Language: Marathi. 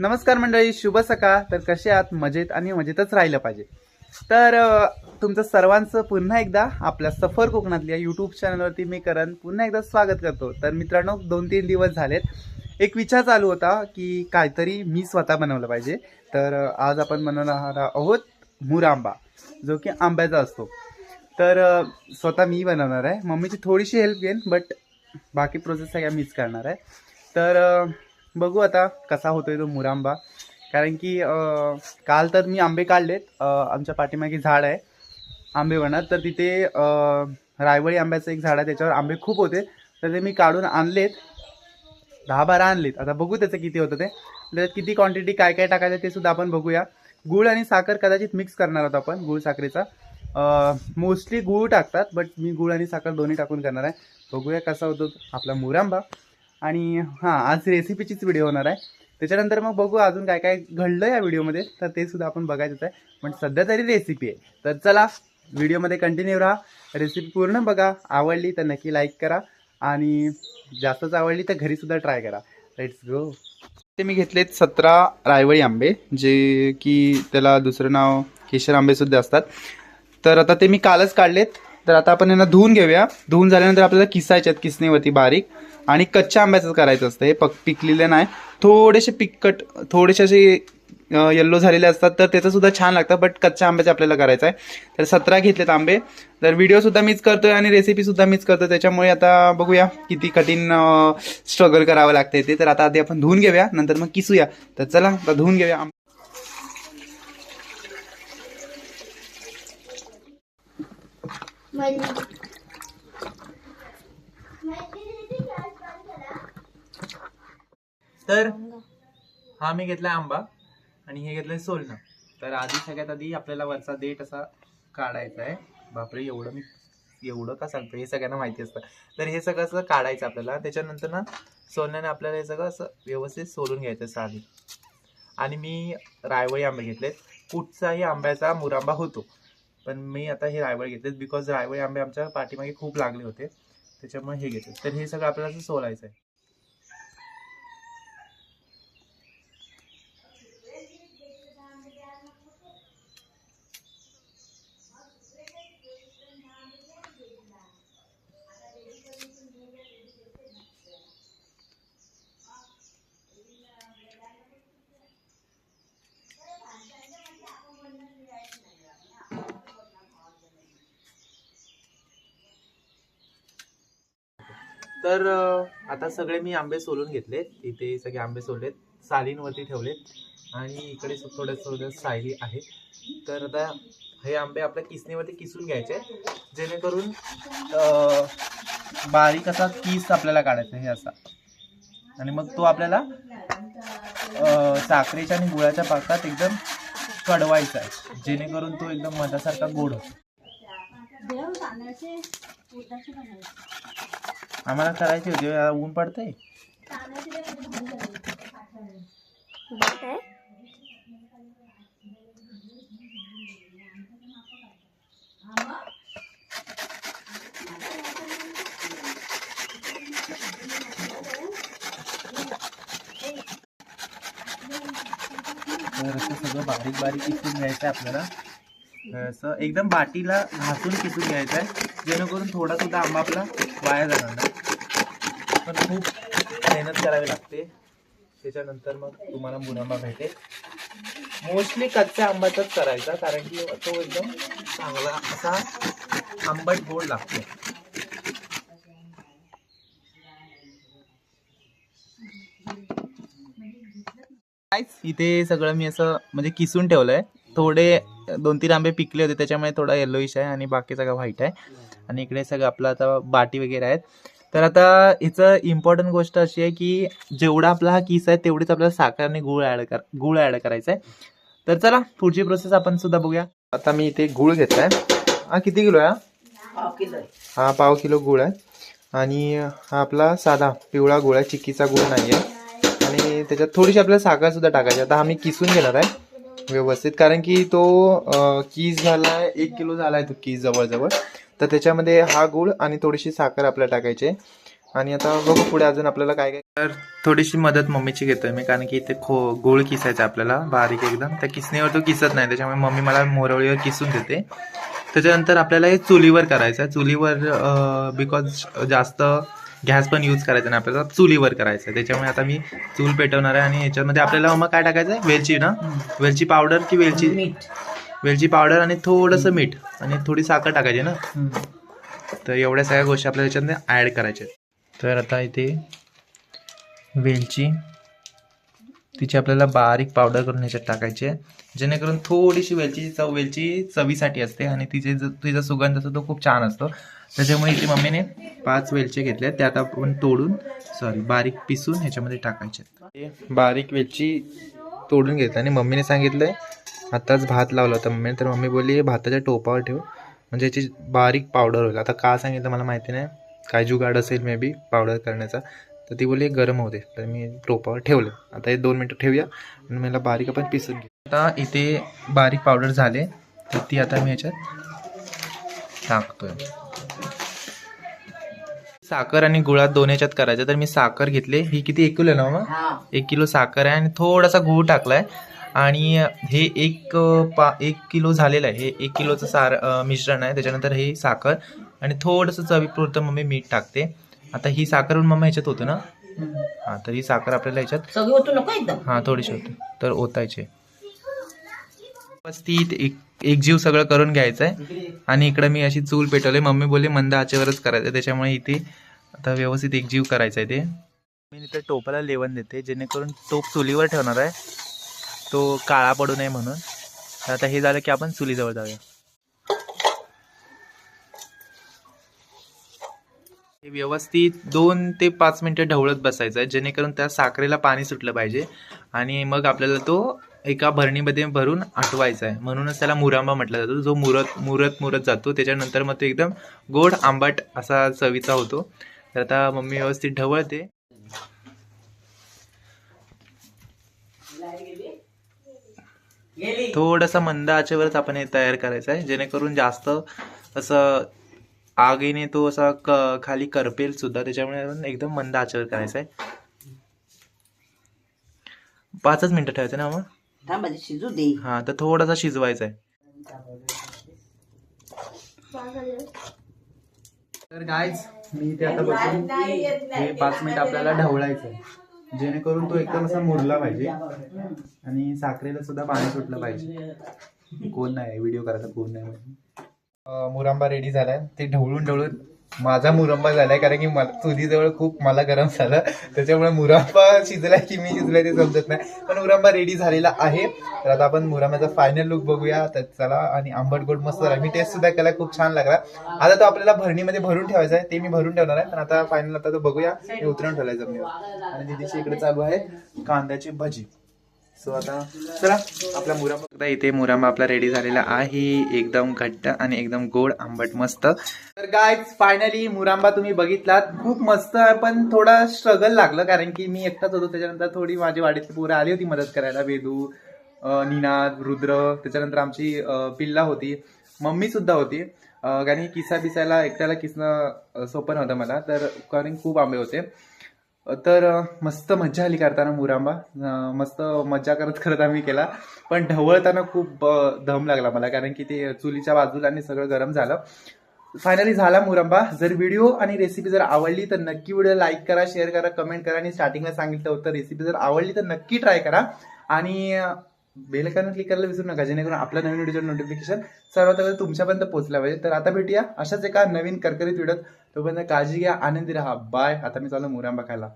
नमस्कार मंडळी शुभ सकाळ. तर कसे आहात? मजेत आणि मजेतच राहिलं पाहिजे. तर तुमचं सर्वांचं पुन्हा एकदा आपल्या सफर कोकणातल्या यूट्यूब चॅनलवरती मी करण पुन्हा एकदा स्वागत करतो. तर मित्रांनो दोन तीन दिवस झालेत. एक विचार चालू होता की काहीतरी मी स्वतः बनवलं पाहिजे. तर आज आपण बनवणार आहोत मुरांबा जो की आंब्याचा असतो. तर स्वतः मी बनवणार आहे. मम्मीची थोडीशी हेल्प घेईन बट बाकी प्रोसेस सगळ्या मीच करणार आहे. तर बघू आता कसा होतोय तो मुरांबा. कारण की काल तर मी आंबे काढलेत. आमच्या पाठीमागे झाड आहे. आंबे वनात तर तिथे रायवळी आंब्याचं एक झाड आहे. त्याच्यावर आंबे खूप होते. तर ते मी काढून आणलेत. दहा बारा आणलेत. आता बघू त्याचं किती होतं ते. त्याच्यात किती क्वांटिटी काय काय टाकायचं ते सुद्धा आपण बघूया. गूळ आणि साखर कदाचित मिक्स करणार आहोत आपण गूळ साखरेचा. मोस्टली गूळ टाकतात बट मी गूळ आणि साखर दोन्ही टाकून करणार आहे. बघूया कसा होतो आपला मुरांबा. आणि हां आज रेसिपीचीच व्हिडिओ होणार आहे. त्याच्यानंतर मग बघू अजून काय काय घडलं या व्हिडिओमध्ये तर ते सुद्धा आपण बघायचंच आहे पण सध्या तरी रेसिपी आहे. तर चला व्हिडिओमध्ये कंटिन्यू राहा. रेसिपी पूर्ण बघा. आवडली तर नक्की लाईक करा. आणि जास्तच आवडली तर घरीसुद्धा ट्राय करा. लेट्स गो ते मी घेतलेत सतरा रायवळी आंबे जे की त्याला दुसरं नाव केशर आंबेसुद्धा असतात. तर आता ते मी कालच काढलेत. तर आता आपण यांना धुवून घेऊया. धुवून झाल्यानंतर आपल्याला किसायचे आहेत किसणीवरती बारीक आणि कच्च्या आंब्याचं करायचं असतं. हे पक पिकलेले नाही. थोडेसे पिकट थोडेसे असे येल्लो झालेले असतात तर त्याचं सुद्धा छान लागतं बट कच्च्या आंब्याचे आपल्याला करायचं आहे. तर सतरा घेतलेत आंबे. तर व्हिडिओ सुद्धा मीच करतोय आणि रेसिपी सुद्धा मीच करतोय. त्याच्यामुळे आता बघूया किती कठीण स्ट्रगल करावं लागतंय ते. तर आता आधी आपण धुवून घेऊया नंतर मग किसूया. तर चला आता धुवून घेऊया. तर हा मी घेतलाय आंबा आणि हे घेतलंय सोलणं. तर आधी सगळ्यात आधी आपल्याला वरचा देठ असा काढायचा आहे. बापरे एवढं मी एवढं का सांगतो हे सगळ्यांना माहिती असतं. तर हे सगळं असं काढायचं आपल्याला. त्याच्यानंतर ना सोलण्याने आपल्याला हे सगळं असं व्यवस्थित सोलून घ्यायचं साधी. आणि मी रायवळी आंबे घेतलेत. कुठचाही आंब्याचा मुरांबा होतो. पण मी आता हे रायवळी घेतलेत बिकॉज रायवळी आंबे आमच्या पाठीमागे खूप लागले होते. त्याच्यामुळे हे घेतले तर हे सगळं आपल्याला असं सोलायचं आहे तर आता सगळे मी आंबे सोलून घेतले इथे सगळे आंबे सोडलेत सालींवरती ठेवलेत. आणि इकडे थोड्या थोड्या सायली आहेत तर आता हे आंबे आपल्या किसणीवरती किसून घ्यायचे जेणेकरून बारीक असा किस आपल्याला काढायचा हे असा. आणि मग तो आपल्याला साखरेच्या आणि गुळाच्या पाकात एकदम कडवायचा आहे. जेणेकरून तो एकदम मधासारखा गोड होतो. आम्हाला करायची होती ऊन पडतंय? तर असं सगळं बारीक बारीक किसून घ्यायचं आपल्याला. असं एकदम बाटीला घासून किसून घ्यायचं आहे जेणेकरून थोडा सुद्धा आंबा आपला वाया जाणार नाही. पण खूप मेहनत करावी लागते. त्याच्यानंतर मग तुम्हाला मुरांबा भेटेल. मोस्टली कच्च्या आंब्याचाच करायचा कारण की तो एकदम चांगला असा आंबट गोड लागतो. इथे सगळं मी असं म्हणजे किसून ठेवलंय. थोडे दोन तीन आंबे पिकले होते त्याच्यामुळे थोडा येलोइश आहे आणि बाकी सगळं व्हाईट आहे. आणि इकडे सगळं आपलं आता बाटी वगैरे आहेत. तर आता हिचं इम्पॉर्टंट गोष्ट अशी आहे की जेवढा आपला हा किस आहे तेवढीच आपल्याला साखर आणि गुळ ऍड कर गुळ ऍड करायचा आहे तर चला पुढची प्रोसेस आपण सुद्धा बघूया. आता मी इथे गुळ घेतलाय. हा किती किलो आहे हा? हा पाव किलो गुळ आहे. आणि हा आपला साधा पिवळा गुळ आहे चिक्कीचा गुळ नाही आहे आणि त्याच्यात थोडीशी आपल्याला साखर सुद्धा टाकायची आता हा मी किसून घेणार आहे. व्यवस्थित. कारण की तो कीज झाला आहे एक किलो झाला आहे तो कीज जवळजवळ. तर त्याच्यामध्ये हा गुळ आणि थोडीशी साखर आपल्याला टाकायची आणि आता बघू पुढे अजून आपल्याला काय काय तर थोडीशी मदत मम्मीची घेतोय मी कारण की इथे खो गोळ किसायचा आपल्याला बारीक एकदम. त्या किसणीवर तो किसत नाही त्याच्यामुळे मम्मी मला मोरवळीवर किसून देते. त्याच्यानंतर आपल्याला हे चुलीवर करायचं आहे. चुलीवर बिकॉज जास्त गॅस पण यूज करायचा नाही आपल्याला चुलीवर करायचं. आहे त्याच्यामुळे आता मी चूल पेटवणार आहे आणि याच्यामध्ये आपल्याला मग काय टाकायचं आहे? वेलची ना? वेलची पावडर की वेलची मीठ. वेलची पावडर आणि थोडंसं मीठ आणि थोडी साखर टाकायची ना? तर एवढ्या सगळ्या गोष्टी आपल्याला याच्यामध्ये ॲड करायच्या. तर आता इथे वेलची तिची आपल्याला बारीक पावडर करून ह्याच्यात टाकायची आहे. जेणेकरून थोडीशी वेलची चव वेलची चवीसाठी असते आणि तिचे जो तिचा सुगंध असतो तो खूप छान असतो. त्याच्यामुळे इथे मम्मीने पाच वेलचे घेतले त्यात आपण तोडून सॉरी बारीक पिसून ह्याच्यामध्ये टाकायचे आहेत. बारीक वेलची तोडून घेतली आणि मम्मीने सांगितलंय आत्ताच भात लावला होता मम्मीने. तर मम्मी बोलली भाताच्या टोपावर ठेव. म्हणजे याची बारीक पावडर होईल. आता का सांगितलं मला माहिती नाही. काय जुगाड असेल मे बी पावडर करण्याचा. तर ती बोलली गरम होते तर मी टोपावर ठेवलं. आता हे दोन मिनटं ठेवूया आणि मला बारीक आपण पिसून घेऊ. आता इथे बारीक पावडर झाले तर ती आता मी याच्यात टाकतोय. साखर आणि गुळात दोन याच्यात करायचं तर मी साखर घेतले. ही किती? एक किलो आहे ना मग हा. एक किलो साखर आहे आणि थोडासा गूळ टाकलाय. आणि हे एक पा एक किलो झालेलं आहे. हे एक किलोचं सार मिश्रण आहे. त्याच्यानंतर हे साखर आणि थोडंसं चवीपुरतं मम्मी मीठ टाकते. आता ही साखर मम्मी ह्याच्यात होतं ना? हां तर ही साखर आपल्याला ह्याच्यात सगळी होतो नको एकदम. हां थोडीशी होते तर ओतायचे. व्यवस्थित एक एकजीव सगळं करून घ्यायचं आहे आणि इकडं मी अशी चूल पेटवली. मम्मी बोलली मंद आचेवरच करायचं. त्याच्यामुळे इथे आता व्यवस्थित एकजीव करायचं आहे ते. मी इथे टोपाला लेवण देते जेणेकरून टोप चुलीवर ठेवणार आहे. तो काळा पडू नये म्हणून. तर आता हे झालं की आपण चुलीजवळ जाऊया. ते व्यवस्थित दोन ते पाच मिनिटं ढवळत बसायचं आहे जेणेकरून त्या साखरेला पाणी सुटलं पाहिजे. आणि मग आपल्याला तो एका भरणीमध्ये भरून आटवायचा आहे. म्हणूनच त्याला मुरांबा म्हटला जातो. जो मुरत मुरत मुरत जातो त्याच्यानंतर मग तो एकदम गोड आंबट असा चवीचा होतो. तर आता मम्मी व्यवस्थित ढवळते. थोडासा मंद आचेवरच आपण हे तयार करायचं आहे जेणेकरून जास्त असं आगीने तो असा क खाली करपेल सुद्धा त्याच्यामुळे एकदम मंद आचेवर करायचं आहे पाचच मिनिटं ठेवायचं ना मग? शिजू दे. हा तर थोडासा शिजवायचा आहे तर गायज मी ते आता बघून हे पाच मिनिट आपल्याला ढवळायचं आहे. जेणेकरून तो एकदम असा मुरला पाहिजे. आणि साखरेला सुद्धा पाणी सुटलं पाहिजे. कोण नाही व्हिडिओ करायचा कोण नाही मुरंबा रेडी झालाय. ते ढवळून ढवळून माझा मुरंबा झालाय कारण की मला चुलीजवळ खूप मला गरम झालं. त्याच्यामुळे मुरंबा शिजलाय की मी शिजलाय ते समजत नाही. पण मुरंबा रेडी झालेला आहे. तर आता आपण मुरंबाचा फायनल लुक बघूया. तर चला आणि आंबट गोड मस्त झाला. मी टेस्ट सुद्धा केला खूप छान लागला. आता तो आपल्याला भरणीमध्ये भरून ठेवायचा आहे. ते मी भरून ठेवणार आहे. पण आता फायनल आता तो बघूया. हे उतरून ठेवलाय जमिनीवर. आणि दिदीची इकडे चालू आहे कांद्याची भजी. सो आता चला आपला मुरांबा बघता इथे मुरांबा आपला रेडी झालेला आहे. एकदम घट्ट आणि एकदम गोड आंबट मस्त. तर गाय फायनली मुरांबा तुम्ही बघितलात. खूप मस्त आहे, पण थोडा स्ट्रगल लागलं कारण की मी एकटाच होतो. त्याच्यानंतर थोडी माझी वाडीतली पोरं आली होती मदत करायला. वेदू निनाद रुद्र त्याच्यानंतर आमची पिल्ला होती. मम्मी सुद्धा होती. कारण की किसा बिसायला एकट्याला किसणं सोपं नव्हतं मला. तर कारण खूप आंबे होते. तर मस्त मज्जा आली करताना मुरांबा. मस्त मज्जा करत करत आम्ही केला. पण ढवळताना खूप धम लागला मला कारण की ते चुलीच्या बाजूला आणि सगळं गरम झालं. फायनली झाला मुरंबा. जर व्हिडिओ आणि रेसिपी जर आवडली तर नक्की व्हिडिओ लाईक करा शेअर करा कमेंट करा. आणि स्टार्टिंगला सांगितलं होतं रेसिपी जर आवडली तर नक्की ट्राय करा. आणि बेल क्लिक करायला विसरू नका जेणेकरून आपल्या नवीन व्हिडिओचं नोटिफिकेशन सर्वात अगोदर तुमच्यापर्यंत पोहोचला पाहिजे. तर आता भेटूया अशाच एका नवीन करकरीत व्हिडिओत तोपर्यंत काळजी घ्या आनंदी राहा. बाय आता मी चालू मुरांबा खायला.